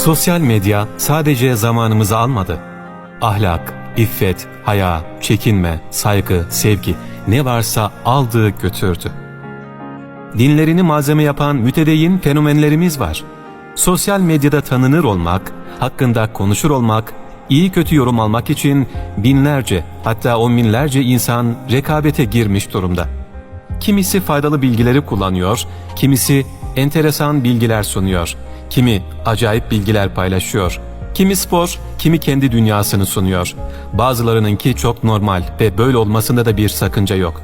Sosyal medya sadece zamanımızı almadı. Ahlak, iffet, haya, çekinme, saygı, sevgi ne varsa aldı götürdü. Dinlerini malzeme yapan mütedeyyin fenomenlerimiz var. Sosyal medyada tanınır olmak, hakkında konuşur olmak, iyi kötü yorum almak için binlerce hatta on binlerce insan rekabete girmiş durumda. Kimisi faydalı bilgileri kullanıyor, kimisi enteresan bilgiler sunuyor, kimi acayip bilgiler paylaşıyor, kimi spor, kimi kendi dünyasını sunuyor. Bazılarınınki çok normal ve böyle olmasında da bir sakınca yok.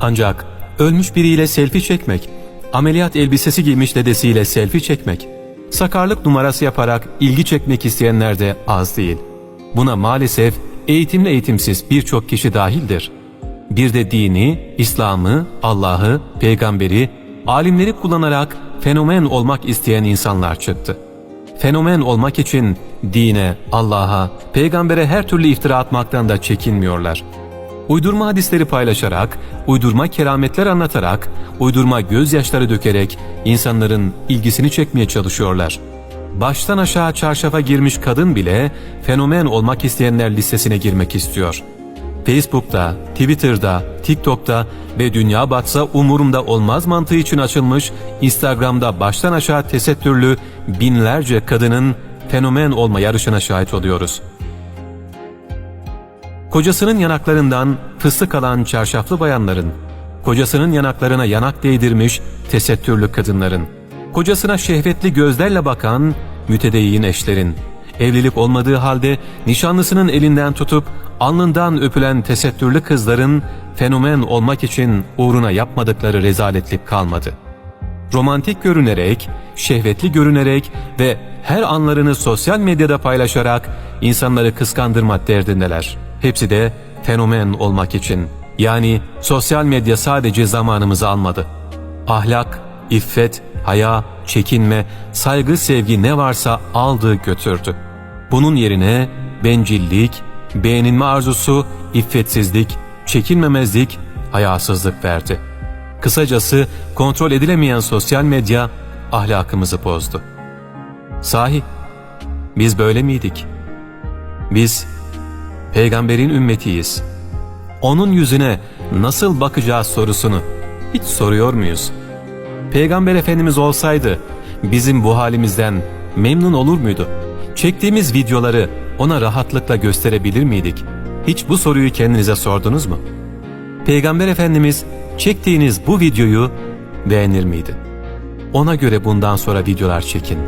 Ancak ölmüş biriyle selfie çekmek, ameliyat elbisesi giymiş dedesiyle selfie çekmek, sakarlık numarası yaparak ilgi çekmek isteyenler de az değil. Buna maalesef eğitimli eğitimsiz birçok kişi dahildir. Bir de dini, İslam'ı, Allah'ı, peygamberi, alimleri kullanarak fenomen olmak isteyen insanlar çıktı. Fenomen olmak için dine, Allah'a, peygambere her türlü iftira atmaktan da çekinmiyorlar. Uydurma hadisleri paylaşarak, uydurma kerametler anlatarak, uydurma gözyaşları dökerek insanların ilgisini çekmeye çalışıyorlar. Baştan aşağı çarşafa girmiş kadın bile fenomen olmak isteyenler listesine girmek istiyor. Facebook'ta, Twitter'da, TikTok'ta ve dünya batsa umurumda olmaz mantığı için açılmış Instagram'da baştan aşağı tesettürlü binlerce kadının fenomen olma yarışına şahit oluyoruz. Kocasının yanaklarından fıstık alan çarşaflı bayanların, kocasının yanaklarına yanak değdirmiş tesettürlü kadınların, kocasına şehvetli gözlerle bakan mütedeyyin eşlerin, evlilik olmadığı halde nişanlısının elinden tutup alnından öpülen tesettürlü kızların fenomen olmak için uğruna yapmadıkları rezaletlik kalmadı. Romantik görünerek, şehvetli görünerek ve her anlarını sosyal medyada paylaşarak insanları kıskandırmak derdindeler. Hepsi de fenomen olmak için. Yani sosyal medya sadece zamanımızı almadı. Ahlak, iffet, haya, çekinme, saygı, sevgi ne varsa aldı götürdü. Bunun yerine bencillik, beğenilme arzusu, iffetsizlik, çekinmemezlik, hayasızlık verdi. Kısacası kontrol edilemeyen sosyal medya ahlakımızı bozdu. Sahi, biz böyle miydik? Biz peygamberin ümmetiyiz. Onun yüzüne nasıl bakacağız sorusunu hiç soruyor muyuz? Peygamber Efendimiz olsaydı bizim bu halimizden memnun olur muydu? Çektiğimiz videoları ona rahatlıkla gösterebilir miydik? Hiç bu soruyu kendinize sordunuz mu? Peygamber Efendimiz çektiğiniz bu videoyu beğenir miydi? Ona göre bundan sonra videolar çekin.